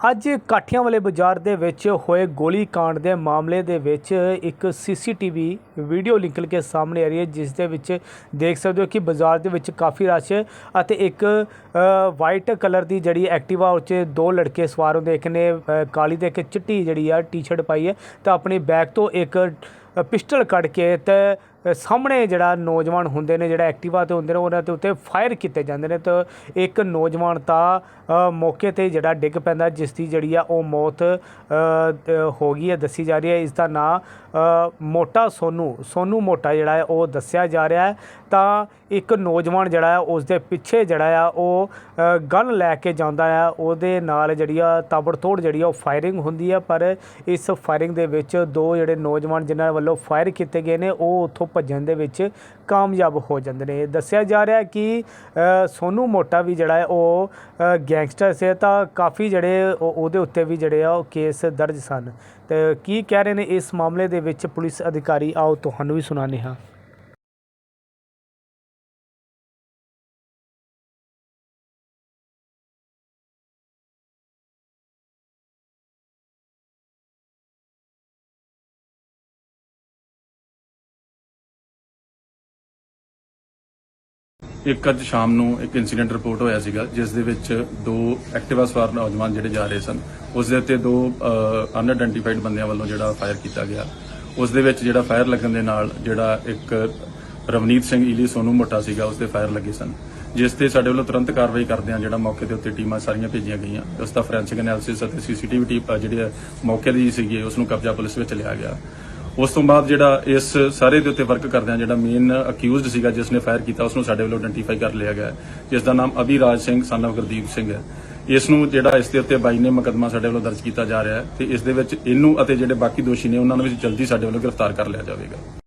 ਅੱਜ ਕਾਠੀਆਂ ਵਾਲੇ ਬਾਜ਼ਾਰ ਦੇ ਵਿੱਚ ਹੋਏ ਗੋਲੀ ਕਾਂਡ ਦੇ ਮਾਮਲੇ ਦੇ ਵਿੱਚ ਇੱਕ ਸੀਸੀਟੀਵੀ ਵੀਡੀਓ ਨਿਕਲ ਕੇ ਸਾਹਮਣੇ ਆ ਰਹੀ ਹੈ, ਜਿਸ ਦੇ ਵਿੱਚ ਦੇਖ ਸਕਦੇ ਹੋ ਕਿ ਬਾਜ਼ਾਰ ਦੇ ਵਿੱਚ ਕਾਫੀ ਰਸ਼ ਅਤੇ ਇੱਕ ਵਾਈਟ ਕਲਰ ਦੀ ਜਿਹੜੀ ਐਕਟਿਵਾ ਉੱਤੇ ਦੋ ਲੜਕੇ ਸਵਾਰ ਹੁੰਦੇ, ਇੱਕ ਨੇ ਕਾਲੀ ਤੇ ਇੱਕ ਚਿੱਟੀ ਜਿਹੜੀ ਆ ਟੀ-ਸ਼ਰਟ ਪਾਈ ਹੈ, ਤਾਂ ਆਪਣੀ ਬੈਗ ਤੋਂ ਇੱਕ ਪਿਸਟਲ ਕੱਢ ਕੇ ਤੇ ਸਾਹਮਣੇ ਜਿਹੜਾ ਨੌਜਵਾਨ ਹੁੰਦੇ ਨੇ, ਜਿਹੜਾ ਐਕਟਿਵਾ ਤੇ ਹੁੰਦੇ ਨੇ, ਉਹਨਾਂ ਦੇ ਉੱਤੇ ਫਾਇਰ ਕੀਤੇ ਜਾਂਦੇ ਨੇ। ਤਾਂ ਇੱਕ ਨੌਜਵਾਨ ਤਾਂ ਮੌਕੇ ਤੇ ਜਿਹੜਾ ਡਿੱਗ ਪੈਂਦਾ, ਜਿਸ ਦੀ ਜਿਹੜੀ ਆ ਉਹ ਮੌਤ ਹੋ ਗਈ ਹੈ, ਦੱਸੀ ਜਾ ਰਹੀ ਹੈ। ਇਸ ਦਾ ਨਾਂ ਮੋਟਾ ਸੋਨੂ ਸੋਨੂ ਮੋਟਾ ਜਿਹੜਾ ਹੈ, ਉਹ ਦੱਸਿਆ ਜਾ ਰਿਹਾ ਹੈ। ਤਾਂ ਇੱਕ ਨੌਜਵਾਨ ਜਿਹੜਾ ਹੈ, ਉਸ ਦੇ ਪਿੱਛੇ ਜਿਹੜਾ ਆ ਉਹ ਗਨ ਲੈ ਕੇ ਜਾਂਦਾ ਆ ਉਹਦੇ ਨਾਲ ਜਿਹੜੀ ਆ ਤਾਬੜਤੋੜ ਜਿਹੜੀ ਆ ਉਹ ਫਾਇਰਿੰਗ ਹੁੰਦੀ ਆ ਪਰ ਇਸ ਫਾਇਰਿੰਗ ਦੇ ਵਿੱਚ ਦੋ ਜਿਹੜੇ ਨੌਜਵਾਨ ਜਿਨ੍ਹਾਂ ਵੱਲੋਂ ਫਾਇਰ ਕੀਤੇ ਗਏ ਨੇ, ਉਹ ਉੱਥੋਂ ਭੱਜਣ ਦੇ ਵਿੱਚ ਕਾਮਯਾਬ ਹੋ ਜਾਂਦੇ ਨੇ। ਦੱਸਿਆ ਜਾ ਰਿਹਾ ਕਿ ਅ, ਸੋਨੂ ਮੋਟਾ ਵੀ ਜਿਹੜਾ ਹੈ ਉਹ ਗੈਂਗਸਟਰ ਸੀ ਤਾਂ ਕਾਫੀ ਜਿਹੜੇ ਉਹ- ਉਹਦੇ ਉੱਤੇ ਵੀ ਜਿਹੜੇ ਆ ਉਹ ਕੇਸ ਦਰਜ ਸਨ। ਤੇ ਕੀ ਕਹਿ ਰਹੇ ਨੇ ਇਸ ਮਾਮਲੇ ਦੇ ਵਿੱਚ ਪੁਲਿਸ ਅਧਿਕਾਰੀ? ਆਓ ਤੁਹਾਨੂੰ ਵੀ ਸੁਣਾਉਂਦੇ ਹਾਂ। ਇੱਕ ਅੱਜ ਸ਼ਾਮ ਨੂੰ ਇੱਕ ਇਨਸੀਡੈਂਟ ਰਿਪੋਰਟ ਹੋਇਆ ਸੀਗਾ, ਜਿਸ ਦੇ ਵਿੱਚ ਦੋ ਐਕਟਿਵਾ ਸਵਾਰ ਨੌਜਵਾਨ ਜਿਹੜੇ ਜਾ ਰਹੇ ਸਨ, ਉਸ ਦੇ ਉੱਤੇ ਦੋ ਅਨਆਇਡੈਂਟੀਫਾਈਡ ਬੰਦਿਆਂ ਵੱਲੋਂ ਜਿਹੜਾ ਫਾਇਰ ਕੀਤਾ ਗਿਆ। ਉਸ ਦੇ ਵਿੱਚ ਜਿਹੜਾ ਫਾਇਰ ਲੱਗਣ ਦੇ ਨਾਲ ਜਿਹੜਾ ਇੱਕ ਰਵਨੀਤ ਸਿੰਘ ਈਲੀ ਸੋਨੂ ਮੋਟਾ ਸੀਗਾ, ਉਸ 'ਤੇ ਫਾਇਰ ਲੱਗੇ ਸਨ, ਜਿਸ ਤੇ ਸਾਡੇ ਵੱਲੋਂ ਤੁਰੰਤ ਕਾਰਵਾਈ ਕਰਦੇ ਆ ਜਿਹੜਾ ਮੌਕੇ ਦੇ ਉੱਤੇ ਟੀਮਾਂ ਸਾਰੀਆਂ ਭੇਜੀਆਂ ਗਈਆਂ। ਉਸ ਦਾ ਫੋਰੈਂਸਿਕ ਐਨਾਲਿਸਿਸ ਅਤੇ ਸੀਸੀਟੀਵੀ ਟੀਪ ਜਿਹੜੇ ਮੌਕੇ ਦੀ ਸੀਗੀ, ਉਸ ਨੂੰ ਕਬਜ਼ਾ ਪੁਲਿਸ ਵਿੱਚ ਲਿਆ ਗਿਆ। ਉਸ ਤੋਂ ਬਾਅਦ ਜਿਹੜਾ ਇਸ ਸਾਰੇ ਦੇ ਉੱਤੇ ਵਰਕ ਕਰਦਿਆਂ ਜਿਹੜਾ ਮੇਨ ਅਕਿਊਜ਼ਡ ਸੀਗਾ ਜਿਸ ਨੇ ਫਾਇਰ ਕੀਤਾ ਉਸ ਨੂੰ ਸਾਡੇ ਵੱਲੋਂ ਆਇਡੈਂਟੀਫਾਈ ਕਰ ਲਿਆ ਗਿਆ ਜਿਸ ਦਾ ਨਾਮ ਅਭਿਰਾਜ ਸਿੰਘ ਸਨ of ਗੁਰਦੀਪ ਸਿੰਘ ਹੈ। ਇਸ ਨੂੰ ਜਿਹੜਾ ਇਸ ਦੇ ਉੱਤੇ ਬਾਈ ਨੇ ਮੁਕੱਦਮਾ ਸਾਡੇ ਵੱਲੋਂ ਦਰਜ ਕੀਤਾ ਜਾ ਰਿਹਾ ਹੈ ਤੇ ਇਸ ਦੇ ਵਿੱਚ ਇਹਨੂੰ ਅਤੇ ਜਿਹੜੇ ਬਾਕੀ ਦੋਸ਼ੀ ਨੇ, ਉਹਨਾਂ ਨੂੰ ਵੀ ਜਲਦੀ ਸਾਡੇ ਵੱਲੋਂ ਗ੍ਰਿਫਤਾਰ ਕਰ ਲਿਆ ਜਾਵੇਗਾ।